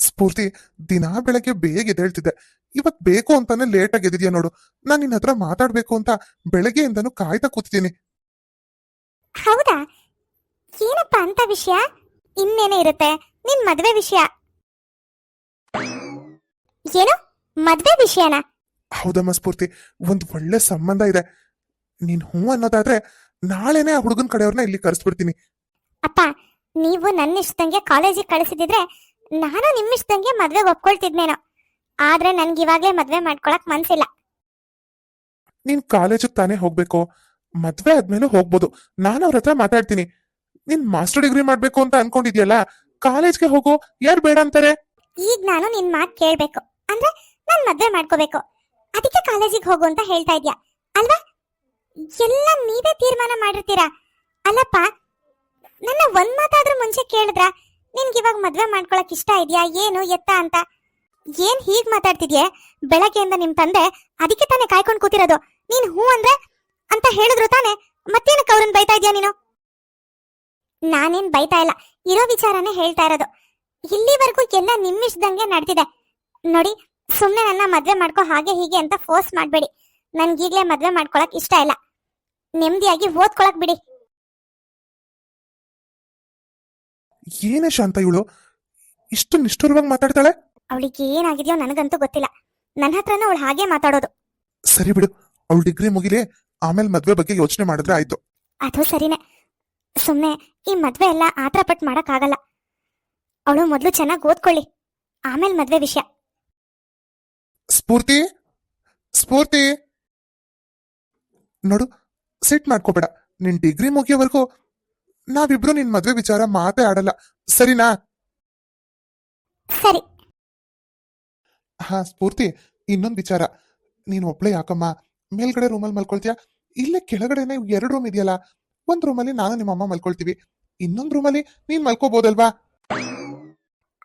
ಸ್ಫೂರ್ತಿ ದಿನಾ ಬೆಳಗ್ಗೆ ಬೇಗ ಎದ್ದೇಳ್ತಿದ್ದೆ. ಇವತ್ ಬೇಕು ಅಂತಾನೆ ಲೇಟ್ ಆಗಿ ಎದ್ದಿದ್ಯಾ ನೋಡು. ನಾನ್ ನಿನ್ನ ಹತ್ರ ಮಾತಾಡ್ಬೇಕು ಅಂತ ಬೆಳಗ್ಗೆಯಿಂದನೂ ಕಾಯ್ತಾ ಕೂತಿದ್ದೀನಿ. ಹೌದಾ? ಏನಪ್ಪ ಅಂತ ವಿಷಯ? ಇನ್ನೇನೇ ಇರುತ್ತೆ? ನಿನ್ ಮದ್ವೆ ವಿಷಯ. ಏನು? ಮದ್ವೆ ವಿಷಯನ? ಹೌದಮ್ಮ ಸ್ಫೂರ್ತಿ. ಒಂದ್ ಒಳ್ಳೆ ಸಂಬಂಧ ಇದೆ. ನೀನ್ ಹೂ ಅನ್ನೋದಾದ್ರೆ ನಾಳೆನೆ ಆ ಹುಡುಗನ್ ಕಡೆಯವ್ರನ್ನ ಇಲ್ಲಿ ಕರೆಸ್ಬಿಡ್ತೀನಿ. ಅಪ್ಪ ನೀವು ನನ್ನ ಇಷ್ಟದಂಗೆ ಕಾಲೇಜಿಗೆ ಕಳಿಸಿದಿದ್ರೆ ನಾನು ನಿಮ್ಮ ಇಷ್ಟದಂಗೆ ಮದ್ವೆಗೆ ಒಪ್ಕೊಳ್ತಿದ್ನೇನೋ ಆದ್ರೆ ನನ್ಗೆ ಇವಾಗ್ಲೇ ಮದ್ವೆ ಮಾಡ್ಕೊಳಕ್ ಮನ್ಸಿಲ್ಲ. ನೀನ್ ಕಾಲೇಜಿಗೆ ತಾನೇ ಹೋಗ್ಬೇಕು. ಮದ್ವೆ ಆದ್ಮೇಲೆ ಹೋಗ್ಬೋದು. ನಾನು ಅವ್ರ ಹತ್ರ ಮಾತಾಡ್ತೀನಿ. ನೀನ್ ಮಾಸ್ಟರ್ ಡಿಗ್ರಿ ಮಾಡ್ಬೇಕು ಅಂತ ಅನ್ಕೊಂಡಿದ್ಯಲ್ಲ ಕಾಲೇಜ್ಗೆ ಹೋಗು. ಯಾರು ಬೇಡ ಅಂತಾರೆ? ಈಗ ನಾನು ನಿನ್ ಮಾತ್ ಕೇಳ್ಬೇಕು. ಅಂದ್ರೆ ನಾನ್ ಮದ್ವೆ ಮಾಡ್ಕೋಬೇಕು. ಅದಕ್ಕೆ ಕಾಲೇಜಿಗೆ ಹೋಗು ಅಂತ ಹೇಳ್ತಾ ಇದ್ಯಾ? ಅಲ್ವಾ? ಎಲ್ಲ ನೀವೇ ತೀರ್ಮಾನ ಮಾಡಿರ್ತೀರಾ? ಅಲ್ಲಪ್ಪ ನನ್ನ ಒಂದ್ ಮಾತಾದ್ರೂ ಮುಂಚೆ ಕೇಳಿದ್ರ? ನಿನ್ಗೆ ಇವಾಗ ಮದ್ವೆ ಮಾಡ್ಕೊಳಕ್ ಇಷ್ಟ ಇದೆಯಾ? ಏನು ಎತ್ತ ಅಂತ? ಏನ್ ಹೀಗ್ ಮಾತಾಡ್ತಿದ್ಯೆ? ಬೆಳಗ್ಗೆಯಿಂದ ನಿಮ್ ತಂದೆ ಅದಕ್ಕೆ ತಾನೇ ಕಾಯ್ಕೊಂಡ್ ಕೂತಿರೋದು. ನೀನ್ ಹೂ ಅಂದ್ರೆ ಅಂತ ಹೇಳಿದ್ರು ತಾನೆ? ಮತ್ತೇನಕ್ಕೆ ಅವ್ರನ್ನ ಬೈತಾ ಇದ್ಯಾ ನೀನು? ನಾನೇನ್ ಬೈತಾ ಇಲ್ಲ. ಇರೋ ವಿಚಾರನೇ ಹೇಳ್ತಾ ಇರೋದು. ಇಲ್ಲಿವರೆಗೂ ಎಲ್ಲ ನಿಮ್ಮಿಸ್ದಂಗೆ ನಡೆದಿದೆ. ನೋಡಿ, ಸುಮ್ನೆ ನನ್ನ ಮದ್ವೆ ಮಾಡ್ಕೋ ಹಾಗೆ ಹೀಗೆ ಅಂತ ಫೋರ್ಸ್ ಮಾಡ್ಬೇಡಿ. ನನ್ಗೀಗ್ಲೇ ಮದ್ವೆ ಮಾಡ್ಕೊಳಕ್ ಇಷ್ಟ ಇಲ್ಲ. ನೆಮ್ಮದಿಯಾಗಿ ಓದ್ಕೊಳಕ್ ಬಿಡಿ. ಏನೇ ಶಾಂತ ಇವಳು ಇಷ್ಟು ನಿಷ್ಠುರವಾಗಿ ಮಾತಾಡ್ತಾಳೆ? ಅವಳಿಗೆ ಏನಾಗಿದೆಯೋ ನನಗಂತೂ ಗೊತ್ತಿಲ್ಲ. ನನ್ನ ಹತ್ರನೇ ಅವಳು ಹಾಗೆ ಮಾತಾಡೋದು. ಸರಿ ಬಿಡು ಅವಳು ಡಿಗ್ರಿ ಮುಗಿಲಿ ಆಮೇಲೆ ಮದ್ವೆ ಬಗ್ಗೆ ಯೋಚನೆ ಮಾಡಿದ್ರೆ ಆಯ್ತು. ಅದು ಸರಿನೇ. ಸುಮ್ಮನೆ ಈ ಮದ್ವೆ ಎಲ್ಲ ಆತರ ಪಟ್ ಮಾಡಕ್ಕಾಗಲ್ಲ. ಅವಳು ಮೊದ್ಲು ಚೆನ್ನಾಗಿ ಓದ್ಕೊಳ್ಳಿ. ಆಮೇಲೆ ಮದ್ವೆ ವಿಷಯ. ಸ್ಫೂರ್ತಿ ಸ್ಫೂರ್ತಿ. ನೋಡು ಸಿಟ್ ಮಾಡ್ಕೋಬೇಡ. ನಿನ್ ಡಿಗ್ರಿ ಮುಗಿಯೋವರೆಗೂ ನಾವಿಬ್ರು ನಿನ್ ಮದ್ವೆ ವಿಚಾರ ಮಾತೇ ಆಡಲ್ಲ. ಸರಿನಾ? ಸರಿ. ಹಾ ಸ್ಫೂರ್ತಿ. ಇನ್ನೊಂದ್ ವಿಚಾರ. ನೀನ್ ಒಬ್ಳೆ ಯಾಕಮ್ಮ? ಮೇಲ್ಗಡೆ ರೂಮಲ್ಲಿ ಮಲ್ಕೊಳ್ತೀಯ? ಇಲ್ಲೇ ಕೆಳಗಡೆನೆ ಎರಡು ರೂಮ್ ಇದೆಯಲ್ಲ? ಒಂದ್ ರೂಮಲ್ಲಿ ನಾನು ನಿಮ್ಮ ಅಮ್ಮ ಮಲ್ಕೊಳ್ತೀವಿ. ಇನ್ನೊಂದ್ ರೂಮಲ್ಲಿ ನೀನ್ ಮಲ್ಕೋಬಹುದಲ್ವಾ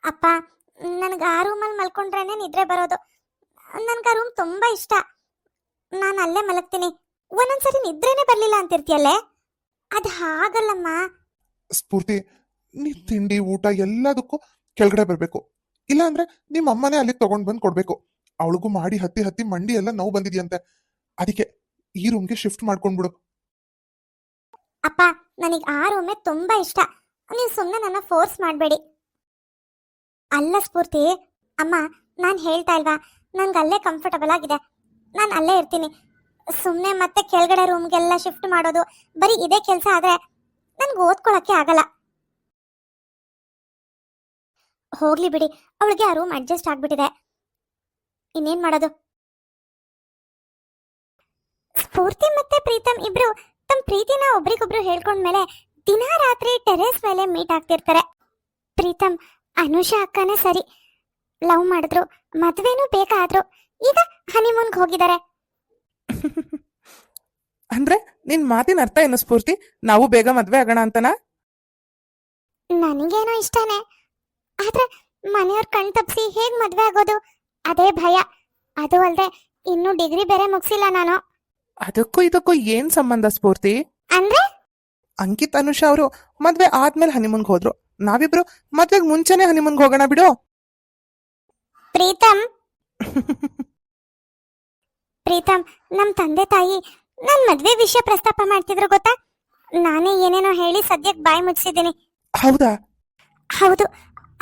ಅಪ್ಪ ನನಗೆ ಆ ರೂಮಲ್ಲಿ ಮಲ್ಕೊಂಡ್ರೇನೆ ನಿದ್ರೆ ಬರೋದು. ನನ್ಗೆ ಆ ರೂಮ್ ತುಂಬಾ ಇಷ್ಟ. ನಾನು ಅಲ್ಲೇ ಮಲಗ್ತೀನಿ. ಒಂದೊಂದ್ಸರಿ ನಿದ್ರೆನೆ ಬರ್ಲಿಲ್ಲ ಅಂತಿರ್ತೀಯಲ್ಲೇ? ಅದ್ ಹಾಗಲ್ಲಮ್ಮ. ಸ್ಫೂರ್ತಿ ನೀ ತಿಂಡಿ ಊಟ ಎಲ್ಲದಕ್ಕೂ ಕೆಳಗಡೆ ಬರ್ಬೇಕು. ಇಲ್ಲ ಅಂದ್ರೆ ನಿಮ್ಮ ಅಮ್ಮನೇ ಅಲ್ಲಿ ತಗೊಂಡ್ ಬಂದ್ ಕೊಡ್ಬೇಕು. ಅವಳಿಗೂ ಮಾಡಿ ಹತ್ತಿ ಹತ್ತಿ ಮಂಡಿ ಎಲ್ಲ ನೋವು ಬಂದಿದ್ಯಂತೆ. ಅದಕ್ಕೆ ಈ ರೂಮ್ಗೆ ಶಿಫ್ಟ್ ಮಾಡ್ಕೊಂಡ್ಬಿಡು. ಅಪ್ಪ ನನಗೆ ಆ ರೂಮೇ ತುಂಬಾ ಇಷ್ಟ. ನೀವು ಸುಮ್ಮನೆ ನನ್ನ ಫೋರ್ಸ್ ಮಾಡಬೇಡಿ. ಅಲ್ಲ ಸ್ಫೂರ್ತಿ ಅಮ್ಮ ನಾನು ಹೇಳ್ತಾ ಇಲ್ವಾ? ನನ್ಗೆ ಅಲ್ಲೇ ಕಂಫರ್ಟಬಲ್ ಆಗಿದೆ. ನಾನು ಅಲ್ಲೇ ಇರ್ತೀನಿ. ಸುಮ್ಮನೆ ಮತ್ತೆ ಕೆಳಗಡೆ ರೂಮ್ಗೆಲ್ಲ ಶಿಫ್ಟ್ ಮಾಡೋದು, ಬರೀ ಇದೇ ಕೆಲಸ ಆದ್ರೆ ನನ್ಗೆ ಓದ್ಕೊಳಕ್ಕೆ ಆಗಲ್ಲ. ಹೋಗ್ಲಿ ಬಿಡಿ, ಅವಳಿಗೆ ಆ ರೂಮ್ ಅಡ್ಜಸ್ಟ್ ಆಗ್ಬಿಟ್ಟಿದೆ. ಇನ್ನೇನ್ ಮಾಡೋದು? ಸ್ಫೂರ್ತಿ ಮತ್ತೆ ಪ್ರೀತಮ್ ಇಬ್ರು ತಮ್ಮ ಪ್ರೀತಿನ ಒಬ್ರಿಗೊಬ್ರು ಹೇಳ್ಕೊಂಡ್ಮೇಲೆ ದಿನಾ ರಾತ್ರಿ ಟೆರೇಸ್ ಮೇಲೆ ಮೀಟ್ ಆಗ್ತಿರ್ತಾರೆ. ಪ್ರೀತಮ್, ಅನುಷಾ ಅಕ್ಕನೇ ಸರಿ. ಲವ್ ಮಾಡಿದ್ರು, ಮದ್ವೆನೂ ಬೇಕಾದ್ರು. ಈಗ ಹನಿಮೂನ್ಗೆ ಹೋಗಿದ್ದಾರೆ. ಅಂದ್ರೆ ನಿನ್ ಮಾತಿನ ಅರ್ಥ ಏನು ಸ್ಫೂರ್ತಿ? ನಾವು ಬೇಗ ಮದ್ವೆ ಆಗೋಣ ಅಂತನಾ? ನನಗೇನೋ ಇಷ್ಟನೇ. ಆದ್ರೆ ಮನೆಯವ್ರ ಕಣ್ ತಪ್ಸಿ ಹೇಗ್ ಮದ್ವೆ ಆಗೋದು? ಅದೇ ಭಯ. ಅದು ಅಲ್ದೆ ಇನ್ನು ಡಿಗ್ರಿ ಬೇರೆ ಮುಗಿಸಿಲ್ಲ ನಾನು. ಅದಕ್ಕೂ ಇದಕ್ಕೂ ಏನ್ ಸಂಬಂಧ ಸ್ಫೂರ್ತಿ? ಅಂದ್ರೆ? ಅಂಕಿತ್ ಅನುಷಾ ಅವರು ಮದ್ವೆ ಆದ್ಮೇಲೆ ಹನಿಮೂನ್ಗ್ ಹೋದ್ರು. ನಾವಿಬ್ರು ಮದ್ವೆಗ್ ಮುಂಚೆನೆ ಹನಿಮೂನ್ಗ್ ಹೋಗೋಣ ಬಿಡು. ಪ್ರೀತಮ್? ಪ್ರೀತಮ್ ನಮ್ ತಂದೆ ತಾಯಿ ನನ್ ಮದ್ವೆ ವಿಷಯ ಪ್ರಸ್ತಾಪ ಮಾಡ್ತಿದ್ರು ಗೊತ್ತಾ? ನಾನೇ ಏನೇನೋ ಹೇಳಿ ಸದ್ಯಕ್ಕೆ ಬಾಯಿ ಮುಚ್ಚಿದ್ದೀನಿ. ಹೌದಾ? ಹೌದು.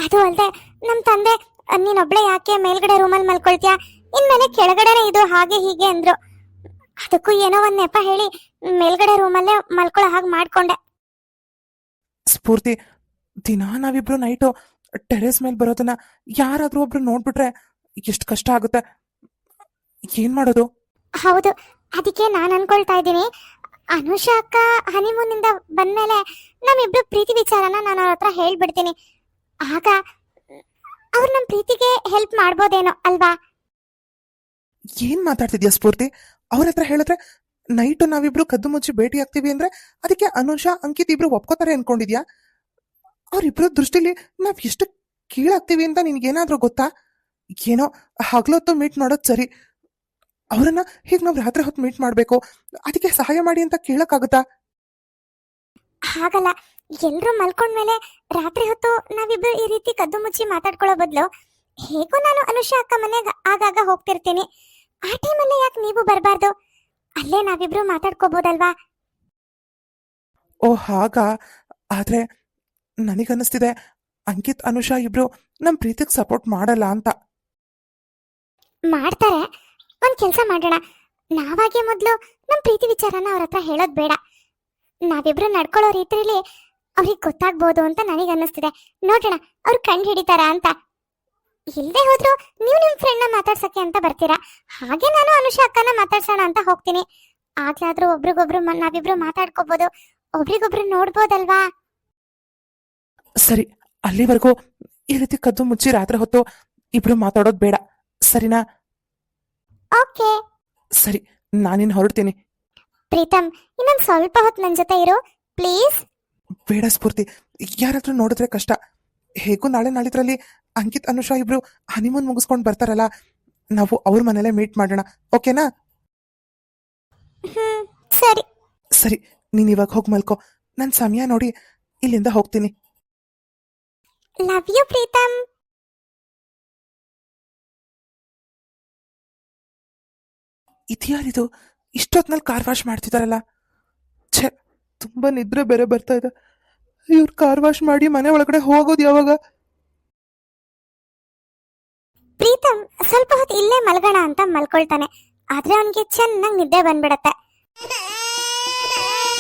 ಅದು ಅಲ್ದೆ ನಮ್ ತಂದೆ ನೀನೊಬ್ಳೆ ಯಾಕೆ ಮೇಲ್ಗಡೆ ರೂಮಲ್ಲಿ ಮಲ್ಕೊಳ್ತೀಯಾ? ಇನ್ಮೇಲೆ ಕೆಳಗಡೆನೆ ಇದು ಹಾಗೆ ಹೀಗೆ ಅಂದ್ರು. ಅದಕ್ಕೂ ಏನೋ ಒಂದ್ ನೆಪ ಹೇಳಿ ಮೇಲ್ಗಡೆ ರೂಮಲ್ಲೇ ಮಲ್ಕೊಳ್ಳೋ ಹಾಗೆ ಮಾಡ್ಕೊಂಡೆ. ಸ್ಫೂರ್ತಿ ದಿನಾ ನಾವಿಬ್ರು ನೈಟು ಟೆರೇಸ್ ಮೇಲೆ ಬರೋದನ್ನ ಯಾರಾದ್ರೂ ಒಬ್ರು ನೋಡ್ಬಿಟ್ರೆ ಎಷ್ಟು ಕಷ್ಟ ಆಗುತ್ತೆ. ಏನ್ ಮಾಡೋದು? ಹೌದು, ಅದಕ್ಕೆ ನಾನು ಅನ್ಕೊಳ್ತಾ ಇದ್ದೀನಿ. ಅನುಷಾ ಅಕ್ಕ ಹನಿಮೂನಿಂದ ಬಂದ್ಮೇಲೆ ನಮ್ಮಿಬ್ರು ಪ್ರೀತಿ ವಿಚಾರನ ನಾನು ಅವ್ರ ಹತ್ರ ಹೇಳ್ಬಿಡ್ತೀನಿ. ಆಗ, ಅವ್ರು ನಮ್ಮ ಪ್ರೀತಿಗೆ ಹೆಲ್ಪ್ ಮಾಡ್ಬೋದೇನೋ, ಅಲ್ವಾ? ಏನ್ ಮಾತಾಡ್ತಿದ್ಯಾ ಸ್ಫೂರ್ತಿ? ಅವ್ರ ಹತ್ರ ಹೇಳಿದ್ರೆ ನೈಟು ನಾವಿಬ್ರು ಕದ್ದು ಮುಚ್ಚಿ ಭೇಟಿ ಆಗ್ತೀವಿ ಅಂದ್ರೆ ಅದಕ್ಕೆ ಅನುಷಾ, ಅಂಕಿತ್ ಇಬ್ರು ಒಪ್ಕೋತಾರೆ ಅನ್ಕೊಂಡಿದ್ಯಾ? ಅವ್ರಿಬ್ರು ದೃಷ್ಟಿಲಿ ನಾವ್ ಎಷ್ಟು ಕೀಳಾಗ್ತೀವಿ ಅಂತ ನಿನ್ಗೇನಾದ್ರೂ ಗೊತ್ತಾ? ಏನೋ ಹಗ್ಲೊತ್ತು ಮೀಟ್ ನೋಡೋದ್ ಸರಿ. ಅವ್ರನ್ನ ಹೇಗೆ ನಾವು ರಾತ್ರಿ ಹೊತ್ತು ಮೀಟ್ ಮಾಡ್ಬೇಕು? ಅದಕ್ಕೆ ಸಹಾಯ ಮಾಡಿ ಅಂತ ಕೇಳಕ್ಕಾಗುತ್ತಾ? ಹಾಗಲ್ಲ. ಎಲ್ರು ಮಲ್ಕೊಂಡ್ಮೇಲೆ ರಾತ್ರಿ ಹೊತ್ತು ನಾವಿಬ್ರು ಈ ರೀತಿ ಕದ್ದು ಮುಚ್ಚಿ ಮಾತಾಡ್ಕೊಳ್ಳೋ ಬದಲು ಹೇಗೋ ನಾನು ಅನುಷಾ ಅಕ್ಕ ಮನೆಗೆ ಆಗಾಗ ಹೋಗ್ತಿರ್ತೀನಿ. ಆ ಟೈಮಲ್ಲೇ ಯಾಕೆ ನೀವು ಬರಬಾರ್ದು? ಅಲ್ಲೇ ನಾವಿಬ್ರು ಮಾತಾಡ್ಕೋಬೋದಲ್ವಾ? ಓ ಹಾಗ. ಆದ್ರೆ ನನಗನ್ನಿಸ್ತಿದೆ ಅಂಕಿತ್ ಅನುಷಾ ಇಬ್ರು ನಮ್ ಪ್ರೀತಿಗೆ ಸಪೋರ್ಟ್ ಮಾಡಲ್ಲ ಅಂತ. ಮಾಡ್ತಾರೆ. ಒಂದ್ ಕೆಲಸ ಮಾಡೋಣ ನಾವಾಗೆ ಮೊದಲು ನಮ್ಮ ಪ್ರೀತಿ ವಿಚಾರನ ಅವ್ರ ಹತ್ರ ಹೇಳೋದ್ ಬೇಡ. ನಾವಿಬ್ರು ನಡ್ಕೊಳ್ಳೋ ರೀತಿಲಿ ಅವ್ರಿಗೆ ಗೊತ್ತಾಗ್ಬೋದು ಅಂತ ನನಗೆ ಅನ್ನಿಸ್ತಿದೆ. ನೋಡೋಣ ಅವ್ರು ಕಂಡು ಹಿಡಿತಾರ ಅಂತ. ಇಲ್ಲದೆ ಹೋದ್ರು ನೀವು ನಿಮ್ಮ ಫ್ರೆಂಡ್ನ ಮಾತಾಡ್ಸಕ್ಕೆ ಅಂತ ಬರ್ತೀರಾ? ಹಾಗೆ ನಾನು ಅನುಷಾ ಅಕ್ಕನ ಮಾತಾಡ್ಸೋಣ ಅಂತ ಹೋಗ್ತೀನಿ. ಆಗ್ಲಾದ್ರೂ ಒಬ್ರಿಗೊಬ್ರು ನಾವಿಬ್ರು ಮಾತಾಡ್ಕೋಬಹುದು ಒಬ್ರಿಗೊಬ್ರು ನೋಡ್ಬೋದಲ್ವಾ? ಸರಿ, ಅಲ್ಲಿವರೆಗೂ ಈ ರೀತಿ ಕದ್ದು ಮುಚ್ಚಿ ರಾತ್ರಿ ಹೊತ್ತು ಇಬ್ರು ಮಾತಾಡೋದ್ ಬೇಡ. ಸರಿನಾ? ಓಕೆ. ಸರಿ ನಾನೇನು ಹೊರಡ್ತೀನಿ. ಪ್ರೀತಮ್ ಇನ್ನೊಂದು ಸ್ವಲ್ಪ ಹೊತ್ತು ನನ್ನ ಜೊತೆ ಇರು ಪ್ಲೀಸ್. ಬೇಡ ಸ್ಫೂರ್ತಿ ಯಾರಾದ್ರೂ ನೋಡಿದ್ರೆ ಕಷ್ಟ. ಹೇಗೂ ನಾಳೆ ನಾಳಿದ್ರಲ್ಲಿ ಅಂಕಿತ್ ಅನುಷಾ ಇಬ್ರು ಹನಿಮೂನ್ ಮುಗಿಸ್ಕೊಂಡು ಬರ್ತಾರಲ್ಲ ನಾವು ಅವ್ರ ಮನೇಲೆ ಮೀಟ್ ಮಾಡೋಣ ಓಕೆನಾ? ಹ್ಮ್ ಸರಿ. ಸರಿ ನೀನ್ ಇವಾಗ ಹೋಗಿ ಮಲ್ಕೋ ನನ್ ಸಮಯ ನೋಡಿ ಇಲ್ಲಿಂದ ಹೋಗ್ತೀನಿ. Love you Preetham. ಇದ್ಯಾರಿದು ಇಷ್ಟೊತ್ನಲ್ಲಿ ಕಾರ್ ವಾಶ್ ಮಾಡ್ತಿದಾರಲ್ಲ? ಛೆ ತುಂಬ ನಿದ್ರೆ ಬೇರೆ ಬರ್ತಾ ಇದೆ. ಇವ್ರು ಕಾರ್ ವಾಶ್ ಮಾಡಿ ಮನೆ ಒಳಗಡೆ ಹೋಗೋದು ಯಾವಾಗ? ಪ್ರೀತಮ್ ಸ್ವಲ್ಪ ಹೊತ್ತು ಇಲ್ಲೇ ಮಲ್ಗೋಣ ಅಂತ ಮಲ್ಕೊಳ್ತಾನೆ. ಆದ್ರೆ ಅವನಿಗೆ ಚೆನ್ನಾಗಿ ನಿದ್ದೆ ಬಂದ್ಬಿಡತ್ತೆ.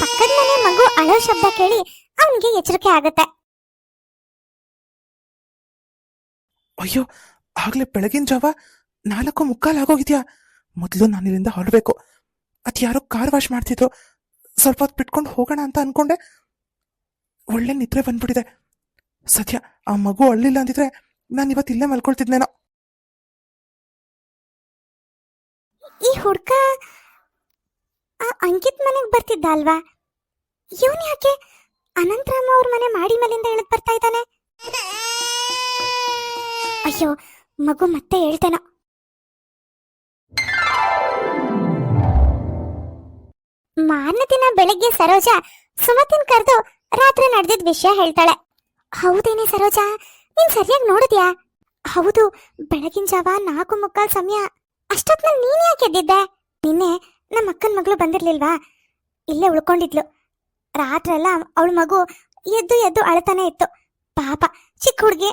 ಪಕ್ಕದ ಮನೆ ಮಗು ಅಳೋ ಶಬ್ದ ಕೇಳಿ ಅವನಿಗೆ ಎಚ್ಚರಿಕೆ ಆಗುತ್ತೆ. ಅಯ್ಯೋ ಆಗ್ಲೇ ಬೆಳಗಿನ ಜಾವ ನಾಲ್ಕು ಮುಕ್ಕಾಲ್ ಆಗೋಗಿದ್ಯಾ? ಮೊದಲು ನಾನು ಇಲ್ಲಿಂದ ಹೊರಬೇಕು ಅದ್ ಯಾರೋ ಕಾರ್ ವಾಶ್ ಮಾಡ್ತಿದ್ರು. ಸ್ವಲ್ಪ ಹೊತ್ತು ಬಿಟ್ಕೊಂಡು ಹೋಗೋಣ ಅಂತ ಅನ್ಕೊಂಡೆ. ಒಳ್ಳೆ ನಿದ್ರೆ ಬಂದ್ಬಿಟ್ಟಿದೆ. ಸದ್ಯ ಆ ಮಗು ಅಳ್ಳಿಲ್ಲ ಅಂದಿದ್ರೆ ನಾನು ಇವತ್ತು ಇಲ್ಲೇ ಮಲ್ಕೊಳ್ತಿದ್ನೇನೋ. ಈ ಹುಡ್ಕ ಆ ಅಂಕಿತ್ ಮನೆಗೆ ಬರ್ತಿದ್ದ ಅಲ್ವಾ? ಇವನ್ ಯಾಕೆ? ಅನಂತರಾಮ ಅವ್ರ ಮನೆ ಮಾಡಿ ಮೇಲಿಂದ ಇಳಿದ್ ಬರ್ತಾ ಇದ್ದಾನೆ? ಅಯ್ಯೋ, ಮಗು ಮತ್ತೆ ಹೇಳ್ತೇನೋ. ಮಾರನೇ ದಿನ ಬೆಳಿಗ್ಗೆ ಸರೋಜ ಸುಮತಿನ್ ಕರೆದು ರಾತ್ರಿ ನಡೆದಿದ್ ವಿಷಯ ಹೇಳ್ತಾಳೆ. ಹೌದೇನೆ ಸರೋಜ, ನೀನ್ ಸರಿಯಾಗಿ ನೋಡಿದ್ಯಾ? ಹೌದು, ಬೆಳಗಿನ ಜಾವ ನಾಲ್ಕು ಮುಕ್ಕಾಲ್ ಸಮಯ. ಅಷ್ಟೊತ್ನಲ್ಲಿ ನೀನ್ ಯಾಕೆ ಎದ್ದಿದ್ದೆ? ನಿನ್ನೆ ನಮ್ಮ ಅಕ್ಕನ ಮಗಳು ಬಂದಿರ್ಲಿಲ್ವಾ? ಇಲ್ಲೇ ಉಳ್ಕೊಂಡಿದ್ಲು. ರಾತ್ರೆಲ್ಲ ಅವಳ ಮಗು ಎದ್ದು ಎದ್ದು ಅಳ್ತಾನೆ ಇತ್ತು. ಪಾಪ ಚಿಕ್ಕ ಹುಡುಗಿ.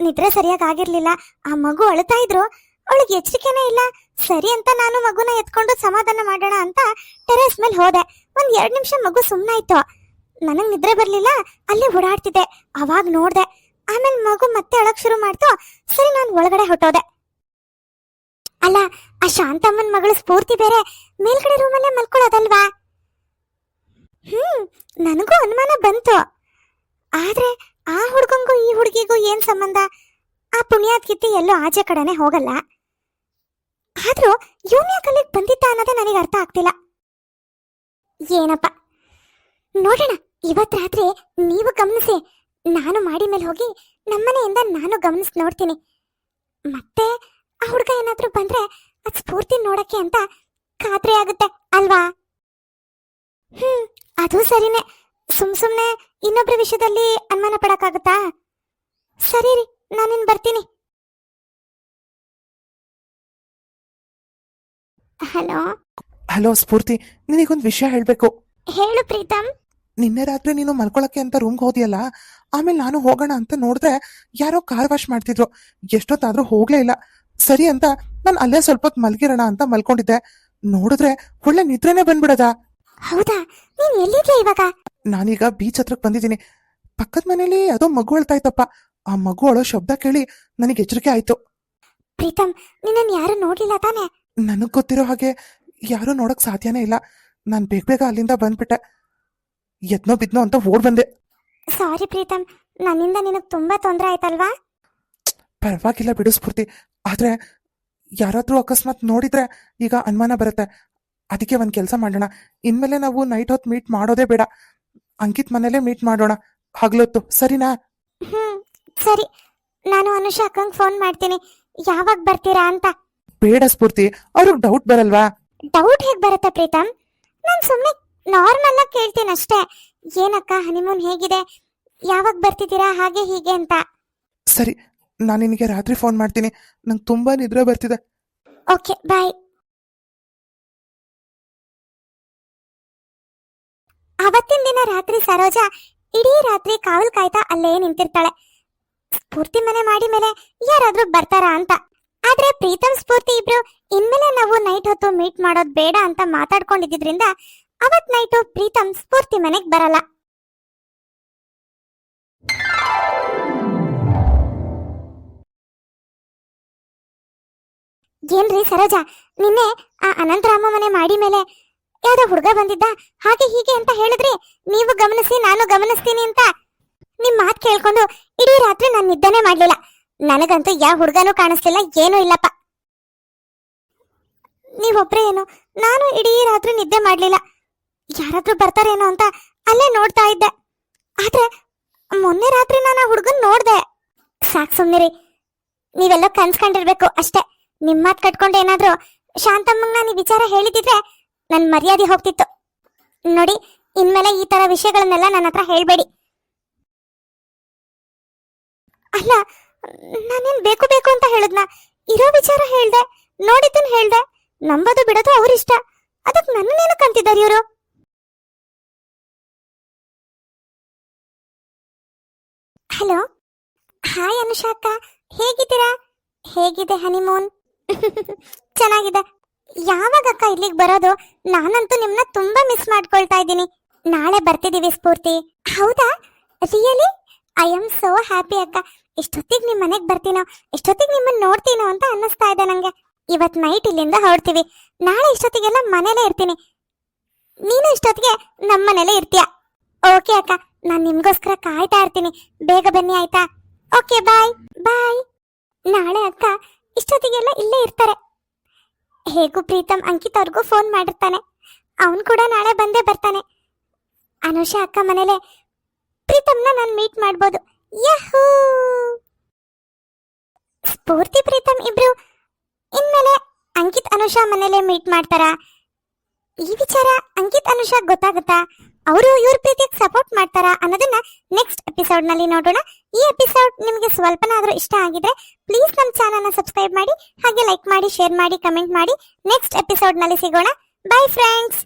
ನಿದ್ರೆ ಸರಿಯಾಗಿ ಆಗಿರ್ಲಿಲ್ಲ. ಆ ಮಗು ಅಳ್ತಾ ಇದ್ರು. ಅವಳಿಗೆ ಎಚ್ಚರಿಕೆನೇ ಇಲ್ಲ. ಸರಿ ಅಂತ ನಾನು ಮಗುನ ಎತ್ಕೊಂಡು ಸಮಾಧಾನ ಮಾಡೋಣ ಅಂತ ಟೆರೇಸ್ ಮೇಲೆ ಹೋದೆ. ಒಂದ್ ಎರಡ್ ನಿಮಿಷ ಮಗು ಸುಮ್ಮನಾಯ್ತು ನನಗ್ ನಿದ್ರೆ ಬರ್ಲಿಲ್ಲ, ಅಲ್ಲಿ ಓಡಾಡ್ತಿದ್ದೆ. ಅವಾಗ ನೋಡ್ದೆ. ಆಮೇಲೆ ಮಗು ಮತ್ತೆ ಅಳಕ್ ಶುರು ಮಾಡ್ತು. ಸರಿ, ನಾನು ಒಳಗಡೆ ಹೊಟ್ಟೋದೆ ಅಲ್ಲ, ಆ ಶಾಂತಮ್ಮನ್ ಮಗಳು ಸ್ಫೂರ್ತಿ ಬೇರೆ. ಮೇಲ್ಗಡೆ ರೂಮಲ್ಲೇ ಮಲ್ಕೊಳ್ಳೋದಲ್ವಾ? ಹ್ಮ್, ನನಗೂ ಅನುಮಾನ ಬಂತು. ಆದ್ರೆ ಆ ಹುಡ್ಗಂಗೂ ಈ ಹುಡುಗಿಗೂ ಏನ್ ಸಂಬಂಧ? ಆ ಪುಣ್ಯಾತ್ ಕಿತ್ತಿ ಎಲ್ಲೋ ಆಚೆ ಕಡೆನೆ ಹೋಗಲ್ಲ. ಆದ್ರೂ ಇವನ್ ಯಾಕೆ ಅಲ್ಲಿಗ್ ಬಂದಿದ್ದ ಅನ್ನೋದೇ ನನಗೆ ಅರ್ಥ ಆಗ್ತಿಲ್ಲ. ಏನಪ್ಪ? ನೋಡೋಣ, ಇವತ್ ರಾತ್ರಿ ನೀವು ಗಮನಿಸಿ. ನಾನು ಮಾಡಿ ಮೇಲೆ ಹೋಗಿ ನಮ್ಮನೆಯಿಂದ ನಾನು ಗಮನಿಸಿ ನೋಡ್ತೀನಿ. ಮತ್ತೆ ಆ ಹುಡುಗ ಏನಾದ್ರೂ ಬಂದ್ರೆ ಅದ್ ಸ್ಫೂರ್ತಿ ನೋಡಕ್ಕೆ ಅಂತ ಖಾತ್ರಿ ಆಗುತ್ತೆ, ಅಲ್ವಾ? ಹ್ಮ್, ಅದು ಸರಿನೇ. ಸುಮ್ ಸುಮ್ನೆ ಇನ್ನೊಬ್ರ ವಿಷಯದಲ್ಲಿ ಅನುಮಾನ ಪಡಕ್ಕಾಗತ್ತಾ? ಸರಿ ರೀ, ನಾನಿನ್ ಬರ್ತೀನಿ. ಹಲೋ? ಹಲೋ ಸ್ಫೂರ್ತಿ ನಿನಗೊಂದು ವಿಷಯ ಹೇಳ್ಬೇಕು. ಹೇಳು ಪ್ರೀತಮ್. ನಿನ್ನೆ ರಾತ್ರಿ ನೀನು ಮಲ್ಕೊಳಕ್ಕೆ ಅಂತ ರೂಮ್ ಹೋದಿಯಲ್ಲ ಆಮೇಲೆ ನಾನು ಹೋಗೋಣ ಅಂತ ನೋಡಿದ್ರೆ ಯಾರೋ ಕಾರ್ ವಾಶ್ ಮಾಡ್ತಿದ್ರು. ಎಷ್ಟೊತ್ತಾದ್ರೂ ಹೋಗ್ಲೇ ಇಲ್ಲ. ಸರಿ ಅಂತ ನಾನು ಅಲ್ಲೇ ಸ್ವಲ್ಪ ಹೊತ್ತು ಮಲ್ಗಿರೋಣ ಅಂತ ಮಲ್ಕೊಂಡಿದ್ದೆ. ನೋಡಿದ್ರೆ ಒಳ್ಳೆ ನಿದ್ರೆನೆ ಬಂದ್ಬಿಡದ. ಹೌದಾ? ನೀನ್ ಎಲ್ಲಿದ್ಯಾ ಇವಾಗ? ನಾನೀಗ ಬೀಚ್ ಹತ್ರಕ್ ಬಂದಿದ್ದೀನಿ. ಪಕ್ಕದ ಮನೇಲಿ ಯಾವುದೋ ಮಗು ಅಳ್ತಾ ಇತ್ತಪ್ಪ. ಆ ಮಗು ಅಳೋ ಶಬ್ದ ಕೇಳಿ ನನಗೆ ಎಚ್ಚರಿಕೆ ಆಯ್ತು. ಪ್ರೀತಮ್ ನಿನ್ನನ್ ಯಾರು ನೋಡ್ಲಿಲ್ಲ ತಾನೆ? ನನಗ್ ಗೊತ್ತಿರೋ ಹಾಗೆ ಯಾರೂ ನೋಡಕ್ ಸಾಧ್ಯನೇ ಇಲ್ಲ. ನಾನ್ ಬೇಗ ಬೇಗ ಅಲ್ಲಿಂದ ಬಂದ್ಬಿಟ್ಟೆ. ಎದ್ನೋ ಬಿದ್ನೋ ಅಂತ ಓಡ್ ಬಂದೆ. ಸಾರಿ ಪ್ರೀತಮ್ ನನ್ನಿಂದ ನಿನಗ್ ತುಂಬಾ ತೊಂದರೆ ಆಯ್ತಲ್ವಾ? ಪರವಾಗಿಲ್ಲ ಬಿಡು ಸ್ಫೂರ್ತಿ. ಆದ್ರೆ ಯಾರಾದ್ರೂ ಅಕಸ್ಮಾತ್ ನೋಡಿದ್ರೆ ಈಗ ಅನುಮಾನ ಬರುತ್ತೆ. ಅದಕ್ಕೆ ಒಂದ್ ಕೆಲಸ ಮಾಡೋಣ. ಇನ್ಮೇಲೆ ನಾವು ನೈಟ್ ಹೊತ್ತು ಮೀಟ್ ಮಾಡೋದೇ ಬೇಡ. ಅಂಕಿತ್ ಮನೇಲೆ ಮೀಟ್ ಮಾಡೋಣ. ಹಗ್ಲೊತ್ತು. ಸರಿನಾ? ಹ್ಮ್ ಸರಿ. ನಾನು ಅನುಷಾ ಅಕ್ಕಂಗ್ ಫೋನ್ ಮಾಡ್ತೀನಿ. ಯಾವಾಗ ಬರ್ತೀರಾ ಅಂತ. ಬೇಡ ಸ್ಫೂರ್ತಿ. ಅವ್ರಿಗೆ ಡೌಟ್ ಬರಲ್ವಾ? ಡೌಟ್ ಹೇಗ್ ಬರತ್ತ ಪ್ರೀತಮ್? ನಾನ್ ಸುಮ್ನೆ ನಾರ್ಮಲ್ ಆಗಿ ಕೇಳ್ತೀನಿ ಅಷ್ಟೇ. ಏನಕ್ಕ ಹನಿಮೂನ್ ಹೇಗಿದೆ? ಯಾವಾಗ ಬರ್ತಿದ್ದೀರಾ? ಹಾಗೆ ಹೀಗೆ ಅಂತ. ಸರಿ ನಾನು ನಿನಗೆ ರಾತ್ರಿ ಫೋನ್ ಮಾಡ್ತೀನಿ. ನಂಗೆ ತುಂಬಾ ನಿದ್ರೆ ಬರ್ತಿದೆ. ಓಕೆ ಬಾಯ್ ಅವತ್ತಿನ ದಿನ ರಾತ್ರಿ ಸರೋಜ ಇಡೀ ರಾತ್ರಿ ಕಾವಲ್ ಕಾಯ್ತಾ ಅಲ್ಲೇ ನಿಂತಿರ್ತಾಳೆ. ಸ್ಫೂರ್ತಿ ಮನೆ ಮಾಡಿ ಮೇಲೆ ಯಾರಾದ್ರೂ ಬರ್ತಾರಾ ಅಂತ. ಆದ್ರೆ ಪ್ರೀತಮ್, ಸ್ಫೂರ್ತಿ ಇಬ್ರು ಇನ್ಮೇಲೆ ನಾವು ನೈಟ್ ಹೊತ್ತು ಮೀಟ್ ಮಾಡೋದ್ ಬೇಡ ಅಂತ ಮಾತಾಡ್ಕೊಂಡಿದ್ರಿಂದ ಅವತ್ ನೈಟು ಪ್ರೀತಮ್, ಸ್ಫೂರ್ತಿ ಮನೆಗ್ ಬರಲ್ಲ. ಏನ್ರಿ ಸರೋಜ, ನಿನ್ನೆ ಆ ಅನಂತರಾಮ ಮನೆ ಮಾಡಿ ಮೇಲೆ ಯಾವ್ದೋ ಹುಡುಗ ಬಂದಿದ್ದ? ಹಾಗೆ ಹೀಗೆ ಅಂತ ಹೇಳಿದ್ರಿ. ನೀವು ಗಮನಿಸಿ, ನಾನು ಗಮನಿಸ್ತೀನಿ ಅಂತ. ನಿಮ್ ಮಾತ್ ಕೇಳ್ಕೊಂಡು ಇಡೀ ರಾತ್ರಿ ನಾನು ನಿದ್ದೆನೆ ಮಾಡ್ಲಿಲ್ಲ. ನನಗಂತೂ ಯಾವ ಹುಡುಗನೂ ಕಾಣಿಸ್ಲಿಲ್ಲ ಏನೂ ಇಲ್ಲಪ್ಪ. ನೀವೊಬ್ರೇ ಏನು? ನಾನು ಇಡೀ ರಾತ್ರಿ ನಿದ್ದೆ ಮಾಡ್ಲಿಲ್ಲ. ಯಾರಾದ್ರೂ ಬರ್ತಾರೇನೋ ಅಂತ ಅಲ್ಲೇ ನೋಡ್ತಾ ಇದ್ದೆ. ಆದ್ರೆ ಮೊನ್ನೆ ರಾತ್ರಿ ನಾನು ಆ ಹುಡುಗನ್ ನೋಡ್ದೆ. ಸಾಕ್ ಸುಮ್ನಿರಿ. ನೀವೆಲ್ಲ ಕನ್ಸ್ಕೊಂಡಿರ್ಬೇಕು ಅಷ್ಟೇ. ನಿಮ್ಮತ್ ಕಟ್ಕೊಂಡು ಏನಾದ್ರೂ ಶಾಂತಮ್ಮಂಗ್ ನಾನು ಈ ವಿಚಾರ ಹೇಳಿದ್ರೆ ನನ್ ಮರ್ಯಾದೆ ಹೋಗ್ತಿತ್ತು. ನೋಡಿ, ಇನ್ಮೇಲೆ ಈ ತರ ವಿಷಯಗಳನ್ನೆಲ್ಲ ನನ್ನ ಹತ್ರ ಹೇಳ್ಬೇಡಿ. ಅಲ್ಲ ನಾನೇನ್ ಬೇಕು ಬೇಕು ಅಂತ ಹೇಳದ್ನ? ಇರೋ ವಿಚಾರ ಹೇಳ್ದೆ, ನೋಡಿದ್ದನ್ ಹೇಳ್ದೆ, ನಂಬೋದು ಬಿಡೋದು ಅವ್ರಿಷ್ಟ. ಅದಕ್ ನನ್ನೇನು ಕಂತಿದ್ದಾರೆ ಇವರು? ಹಲೋ? ಹಾಯ್ ಅನುಷಾ ಅಕ್ಕ, ಹೇಗಿದ್ದೀರಾ? ಹೇಗಿದೆ ಹನಿಮೂನ್? ಚೆನ್ನಾಗಿದೆ. ಯಾವಾಗ ಅಕ್ಕ ಇಲ್ಲಿಗೆ ಬರೋದು? ನಾನಂತೂ ನಿಮ್ನ ತುಂಬಾ ಮಿಸ್ ಮಾಡ್ಕೊಳ್ತಾ ಇದ್ದೀನಿ. ನಾಳೆ ಬರ್ತಿದೀವಿ ಸ್ಫೂರ್ತಿ. ಹೌದಾ? Really I am so happy ಅಕ್ಕ. ಇಷ್ಟೊತ್ತಿಗೆ ನಿಮ್ ಮನೆಗ್ ಬರ್ತೀನೋ ಇಷ್ಟೊತ್ತಿಗೆ ನಿಮ್ಮನ್ನ ನೋಡ್ತೀನೋ ಅಂತ ಅನ್ನಿಸ್ತಾ ಇದೆ ನಂಗೆ. ಇವತ್ ನೈಟ್ ಇಲ್ಲಿಂದ ಹೊರಡ್ತೀವಿ. ನಾಳೆ ಇಷ್ಟೊತ್ತಿಗೆಲ್ಲ ಮನೇಲೇ ಇರ್ತೀನಿ. ನೀನು ಇಷ್ಟೊತ್ತಿಗೆ ನಮ್ಮ ಮನೇಲೇ ಇರ್ತೀಯ? ಓಕೆ ಅಕ್ಕ, ನಾನು ನಿಮ್ಗೋಸ್ಕರ ಕಾಯ್ತಾ ಇರ್ತೀನಿ. ಬೇಗ ಬನ್ನಿ ಆಯ್ತಾ? ಓಕೆ ಬಾಯ್ ಬಾಯ್ ನಾಳೆ ಅಕ್ಕ ಇಷ್ಟೊತ್ತಿಗೆಲ್ಲ ಇಲ್ಲೇ ಇರ್ತಾರೆ. ಹೇಗೂ ಪ್ರೀತಮ್ ಅಂಕಿತ್ ಅವ್ರಿಗೂ ಫೋನ್ ಮಾಡಿರ್ತಾನೆ. ಅವನ್ ಕೂಡ ನಾಳೆ ಬಂದೇ ಬರ್ತಾನೆ. ಅನುಷಾ ಅಕ್ಕ ಮನೇಲೆ ಪ್ರೀತಮ್ನ ನಾನು ಮೀಟ್ ಮಾಡ್ಬೋದು. ಯಹೂ! ಸ್ಫೂರ್ತಿ ಪ್ರೀತಮ್ ಇಬ್ರು. ಇನ್ಮೇಲೆ ಅಂಕಿತ್ ಅನುಷಾ ಮನೇಲೆ ಮೀಟ್ ಮಾಡ್ತಾರಾ? ಈ ವಿಚಾರ ಅಂಕಿತ್ ಅನುಷಾ ಗೊತ್ತಾಗುತ್ತಾ? ಅವರು ಇವ್ರ ಪ್ರೀತಿಗೆ ಸಪೋರ್ಟ್ ಮಾಡ್ತಾರಾ ಅನ್ನೋದನ್ನ ನೆಕ್ಸ್ಟ್ ಎಪಿಸೋಡ್ನಲ್ಲಿ ನೋಡೋಣ. ಈ ಎಪಿಸೋಡ್ ನಿಮಗೆ ಸ್ವಲ್ಪನಾದರೂ ಇಷ್ಟ ಆಗಿದ್ರೆ ಪ್ಲೀಸ್ ನಮ್ಮ ಚಾನಲ್ನ ಸಬ್ಸ್ಕ್ರೈಬ್ ಮಾಡಿ, ಹಾಗೆ ಲೈಕ್ ಮಾಡಿ ಶೇರ್ ಮಾಡಿ ಕಮೆಂಟ್ ಮಾಡಿ. ನೆಕ್ಸ್ಟ್ ಎಪಿಸೋಡ್ನಲ್ಲಿ ಸಿಗೋಣ. By friends